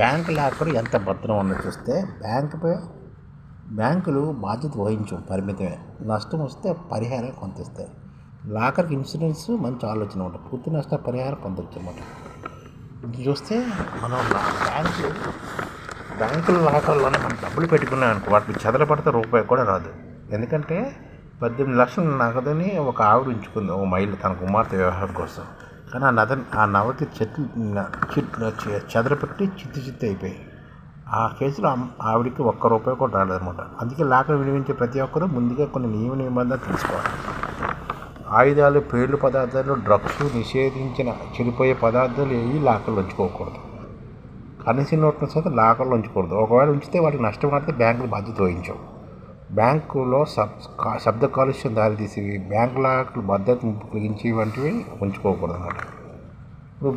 Bank locker ఎంత భద్రం అన్న చూస్తే బ్యాంకుపై బ్యాంకులు బాధ్యత వహించు పరిమితమే. నష్టం వస్తే పరిహారం కొంత ఇస్తాయి లాకర్కి ఇన్సూరెన్స్ మంచి ఆలోచన ఉంటుంది. పూర్తి నష్ట పరిహారం పొందొచ్చు అన్నమాట. చూస్తే మనం బ్యాంకులు బ్యాంకుల లాకర్లోనే మనం డబ్బులు పెట్టుకున్నాం అనుకో వాటికి చెదలపడితే రూపాయి కూడా రాదు. ఎందుకంటే పద్దెనిమిది లక్షల నగదుని ఒక ఆవిడ ఉంచుకుంది ఒక మహిళ తన కుమార్తె వ్యవహారం కోసం. కానీ ఆ నద ఆ నవతి చెట్లు చెదరపెట్టి చిత్తి చిత్తి అయిపోయాయి. ఆ కేసులో ఆవిడకి ఒక్క రూపాయి కూడా రాలేదన్నమాట. అందుకే లాకర్ వినియోగించే ప్రతి ఒక్కరూ ముందుగా కొన్ని నియమ నిబంధనలు తెలుసుకోవాలి. ఆయుధాలు పేర్లు పదార్థాలు డ్రగ్స్ నిషేధించిన చెడిపోయే పదార్థాలు ఏవి లాకర్లో ఉంచుకోకూడదు. కరెన్సీ నోట్ల సైతం లాకర్లో ఉంచకూడదు. ఒకవేళ ఉంచితే వాటికి నష్టం పడితే బ్యాంకులు బాధ్యత వహించవు. బ్యాంకులో సబ్ కా- శబ్ద కాలుష్యం దారితీసేవి బ్యాంక్ లాకర్లు భద్రత కలిగించి వంటివి ఉంచుకోకూడదు అన్నమాట ఇప్పుడు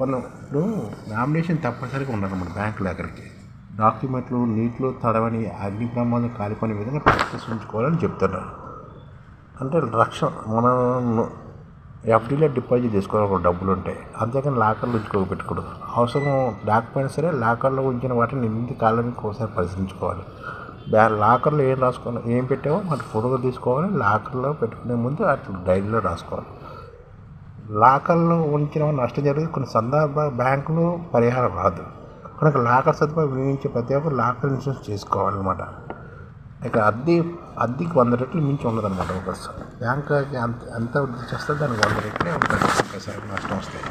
మనం ఇప్పుడు నామినేషన్ తప్పనిసరిగా ఉండాలన్నమాట బ్యాంక్ లాకర్కి డాక్యుమెంట్లు నీటిలో తడవని అగ్ని ప్రమాదం కాలిపోయిన విధంగా ప్రాక్టీస్ ఉంచుకోవాలని చెప్తున్నారు. అంటే రక్షణ మనం ఎఫ్డీలో డిపాజిట్ చేసుకోవాలి డబ్బులు ఉంటాయి అంతేకాని లాకర్లో ఉంచుకో పెట్టుకోవడం అవసరం లేకపోయినా సరే లాకర్లో ఉంచిన వాటిని ఎనిమిది కాలానికి ఒకసారి పరిశీలించుకోవాలి. లాకర్లో ఏం రాసుకోవాలి? ఏం పెట్టావో వాటి ఫోటోలు తీసుకోవాలి లాకర్లో పెట్టుకునే ముందు అట్లా డైరీలో రాసుకోవాలి. లాకర్లో ఉంచిన నష్టం జరిగితే కొన్ని సందర్భ బ్యాంకులు పరిహారం రాదు. కనుక లాకర్ సదుపాయం వినియోగించే ప్రతి ఒక్కరు లాకర్ ఇన్సూరెన్స్ చేసుకోవాలన్నమాట. ఇక అద్దె అద్దెకి వంద రెట్లు మించి ఉండదన్నమాట ఒకసారి. బ్యాంక్కి అంత ఎంత వృద్ధి చేస్తే దానికి వంద రెట్లే ఉంటుంది ఒకసారి నష్టం వస్తాయి.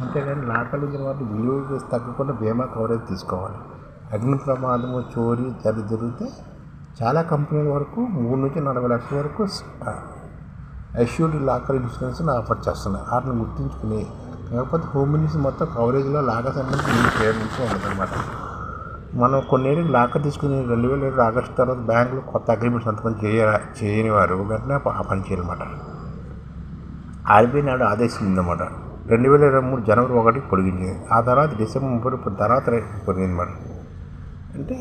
అంతేగాని లాకర్లు ఉంచిన వాటి విలువ తగ్గకుండా బీమా కవరేజ్ తీసుకోవాలి. అగ్ని ప్రమాదము చోరీ జరి జరిగితే చాలా కంపెనీల వరకు మూడు నుంచి నలభై లక్షల వరకు అష్యూర్డ్ లాకర్ ఇన్సూరెన్స్ని ఆఫర్ చేస్తున్నాయి వాటిని గుర్తుంచుకుని కాకపోతే హోమ్ మినిస్ట్రీ మొత్తం కవరేజ్లో లాకర్ సంబంధించి మీ పేరు ఉండదన్నమాట. మనం కొన్నేళ్ళు లాకర్ తీసుకుని రెండు వేల ఏడు ఆగస్టు తర్వాత బ్యాంకులు కొత్త అగ్రిమెంట్ సంతకం చేయ చేయని వారు వెంటనే ఆ పని చేయాలన్నమాట ఆర్బీఐ నాడు ఆదేశించిందన్నమాట రెండు వేల ఇరవై మూడు జనవరి ఒకటి పొడిగించింది. ఆ తర్వాత డిసెంబర్ తర్వాత పొడిగిందన్నమాట. అంటే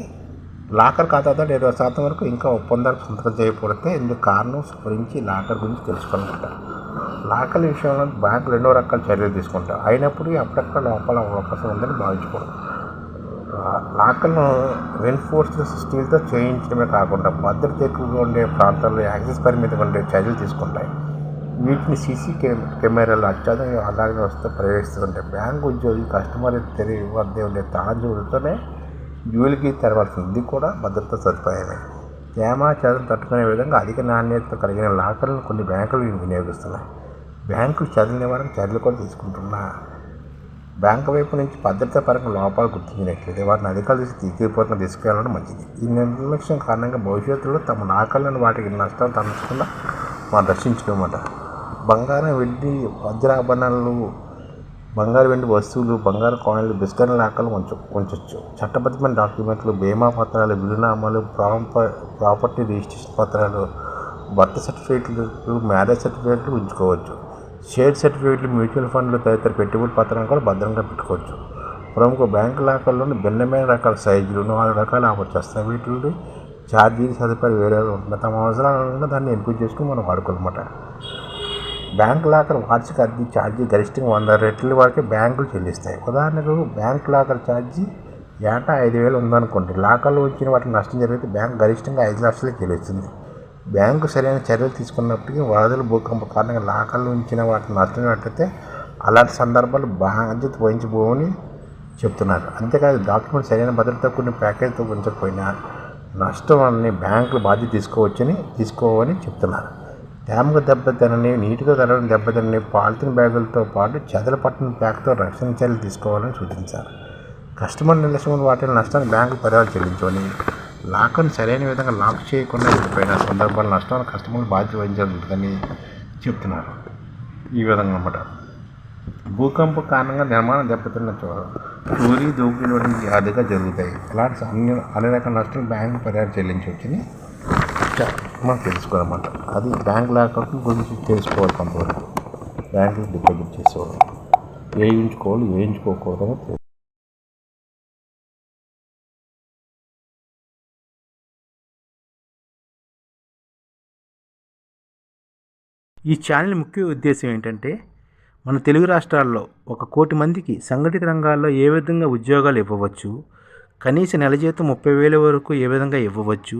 లాకర్ ఖాతాదారు ఇరవై శాతం వరకు ఇంకా ఒప్పందాలు సంతకం చేయకపోతే ఇందుకు కారణం గురించి లాకర్ గురించి తెలుసుకోవాలన్నమాట. లాకర్ల విషయంలో బ్యాంకులు ఎన్నో రకాల చర్యలు తీసుకుంటారు అయినప్పుడు అప్పుడక్కడ లోపల అవకాశం ఉందని భావించకూడదు. లాకర్ను రెన్ఫోర్స్డ్ స్టీల్తో చేయించడమే కాకుండా భద్రత ఎక్కువగా ఉండే ప్రాంతాల్లో యాక్సెస్ పరిమితిగా ఉండే చర్యలు తీసుకుంటాయి. వీటిని సీసీ కె కెమెరాలు అత్యాధునిక ఆధార వ్యవస్థ ప్రవేశిస్తుంటాయి బ్యాంకు ఉద్యోగి కస్టమర్ తెరిగి వద్దే ఉండే తాజులతోనే జూలికి తెరవాల్సింది ఇది కూడా భద్రతా సదుపాయమే. తేమ చదువు తట్టుకునే విధంగా అధిక నాణ్యత కలిగిన లాకర్లను కొన్ని బ్యాంకులు వినియోగిస్తున్నాయి. బ్యాంకులు చదువు నివారణ చర్యలు కూడా తీసుకుంటున్నా. బ్యాంకు వైపు నుంచి భద్రతా పరంగా లోపాలు గుర్తించినట్లయితే వాటిని అధికారులు తీసి తీర్పుపూర్వకంగా తీసుకెళ్ళడం మంచిది. ఈ నిర్లక్ష్యం కారణంగా భవిష్యత్తులో తమ నాకలను వాటికి నష్టం తనకుండా మనం రక్షించుకోమాట బంగారం వెండి వజ్రాభరణాలు బంగారు వెండి వస్తువులు బంగారు కాయిన్లు బిస్కన్ లాకలు ఉంచ ఉంచవచ్చు చట్టబద్ధమైన డాక్యుమెంట్లు బీమా పత్రాలు వీలునామాలు ప్రాప ప్రాపర్టీ రిజిస్ట్రేషన్ పత్రాలు బర్త్ సర్టిఫికేట్లు మ్యారేజ్ సర్టిఫికేట్లు ఉంచుకోవచ్చు. షేర్ సర్టిఫికేట్లు మ్యూచువల్ ఫండ్లు తదితర పెట్టుబడి పత్రాలను కూడా భద్రంగా పెట్టుకోవచ్చు. ప్రముఖ బ్యాంకు లాకర్లోని భిన్నమైన రకాల సైజులు నాలుగు రకాలు ఆఫర్ చేస్తాయి. వీటిలో ఛార్జీలు సదుపాయాలు వేరే ఉంటుంది తమ అవసరాలను దాన్ని ఎంపిక చేసుకుని మనం వాడుకోవాలన్నమాట. బ్యాంక్ లాకర్ వార్షిక అద్దె ఛార్జీ గరిష్టంగా వంద రెట్ల వరకే బ్యాంకులు చెల్లిస్తాయి. ఉదాహరణకు బ్యాంక్ లాకర్ ఛార్జీ ఏటా ఐదు వేలు ఉందనుకోండి. లాకర్లో వచ్చిన వాటికి నష్టం జరిగితే బ్యాంక్ గరిష్టంగా ఐదు లక్షలు చెల్లిస్తుంది. బ్యాంకు సరైన చర్యలు తీసుకున్నప్పటికీ వరదలు భూకంప కారణంగా లాకర్లు ఉంచిన వాటిని నష్టం అలాంటి సందర్భాలు బాధ్యత వహించబోమని చెప్తున్నారు. అంతేకాదు డాక్యుమెంట్ సరైన భద్రత కొన్ని ప్యాకేజ్తో ఉంచకపోయినా నష్టం అన్ని బ్యాంకులు బాధ్యత తీసుకోవచ్చని తీసుకోవని చెప్తున్నారు. డ్యామ్కు దెబ్బతినని నీటిగా తరగడం దెబ్బతినని పాలిథిన్ బ్యాగులతో పాటు చెదల పట్టిన ప్యాక్తో రక్షణ చర్యలు తీసుకోవాలని సూచించారు. కస్టమర్ నిర్లక్ష్యం వాటిని నష్టాన్ని బ్యాంకు పరిహారం చెల్లించమని లాకర్ని సరైన విధంగా లాక్ చేయకుండా వెళ్ళిపోయిన సందర్భాల నష్టాన్ని కస్టమర్లు బాధ్యత వహించాలని ఉంటుందని చెప్తున్నారు. ఈ విధంగా అన్నమాట. భూకంపం కారణంగా నిర్మాణం దెబ్బతిన్న చో- చోరీ దోపిడీలు వంటి జరుగుతాయి. అలాంటి అన్ని అన్ని రకాల నష్టాలు బ్యాంకు పరిహారం చెల్లించవచ్చని చ- మనం తెలుసుకోవాలన్నమాట. అది బ్యాంక్ అకౌంట్ గురించి తెలుసుకోవాలి కొంతవరకు. బ్యాంకులో డిపాజిట్ చేసేవాళ్ళు. వేయించుకోవాలి వేయించుకోకూడదు అని తెలుసు. ఈ ఛానల్ ముఖ్య ఉద్దేశం ఏంటంటే మన తెలుగు రాష్ట్రాల్లో ఒక కోటి మందికి సంఘటిత రంగాల్లో ఏ విధంగా ఉద్యోగాలు ఇవ్వవచ్చు కనీస నెల జీతం ముప్పై వేల వరకు ఏ విధంగా ఇవ్వవచ్చు